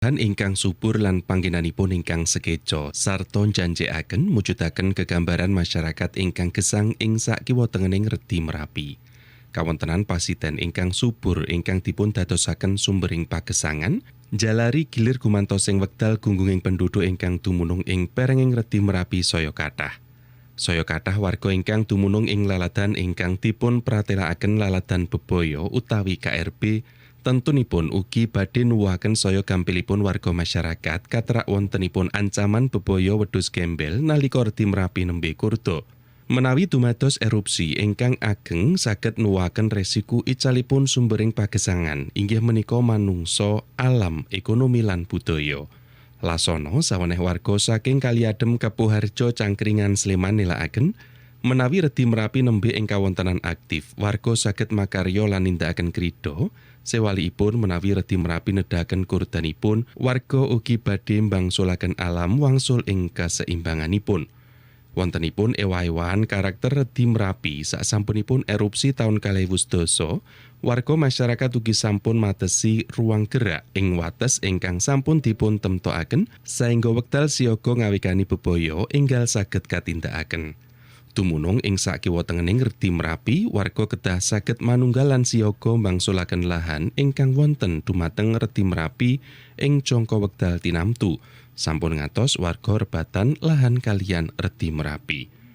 Han ingkang subur lan panggenanipun ingkang sekeca sarta janjekaken mujudaken kegambaran masyarakat ingkang gesang ing sakiwa tengening redi Merapi. Kawontenan pasiten ingkang subur ingkang dipun dadosaken sumbering pagesangan jalari gilir gumantos ing wekdal gunggunging penduduk ingkang dumunung ing perenging redi Merapi saya kathah. Saya kathah warga ingkang dumunung ing laladan ingkang dipun pratelakaken laladan bebaya utawi KRB tentunipun ugi badhe nuwuhaken saya gampilipun warga masyarakat katrak wontenipun ancaman bebaya wedhus gembel nalika redi Merapi nembe kurdo. Menawi dumados erupsi ingkang ageng saged nuwuhaken resiko icalipun sumbering pagesangan inggih menika manungsa, alam, ekonomi lan budaya. Lasono saweneh warga saking Kaliadem Kapuharjo Cangkringan Sleman nilaaken menawi redi Merapi nembe ing kawontenan aktif, warga saged makarya lan nindakaken krida Sewaliipun menawi redi Merapi nedahaken kurdanipun, warga ugi badhe mbangsulaken alam wangsul ing kaseimbanganipun. Wontenipun ewa-ewahan karakter redi Merapi sasampunipun erupsi taun kalih doso, warga masyarakat ugi sampun matesi ruang gerak ing wates ingkang sampun dipun temtokaken saengga wekdal siaga ngawikani bebaya enggal saged katindakaken. Dumunung ing sakiwa tengening redi Merapi, warga kedah saged manunggalan siaga mangsulaken lahan ingkang wonten dumateng redi Merapi ing jangka wekdal tinamtu. Sampun ngatos warga rebatan lahan kalian redi Merapi.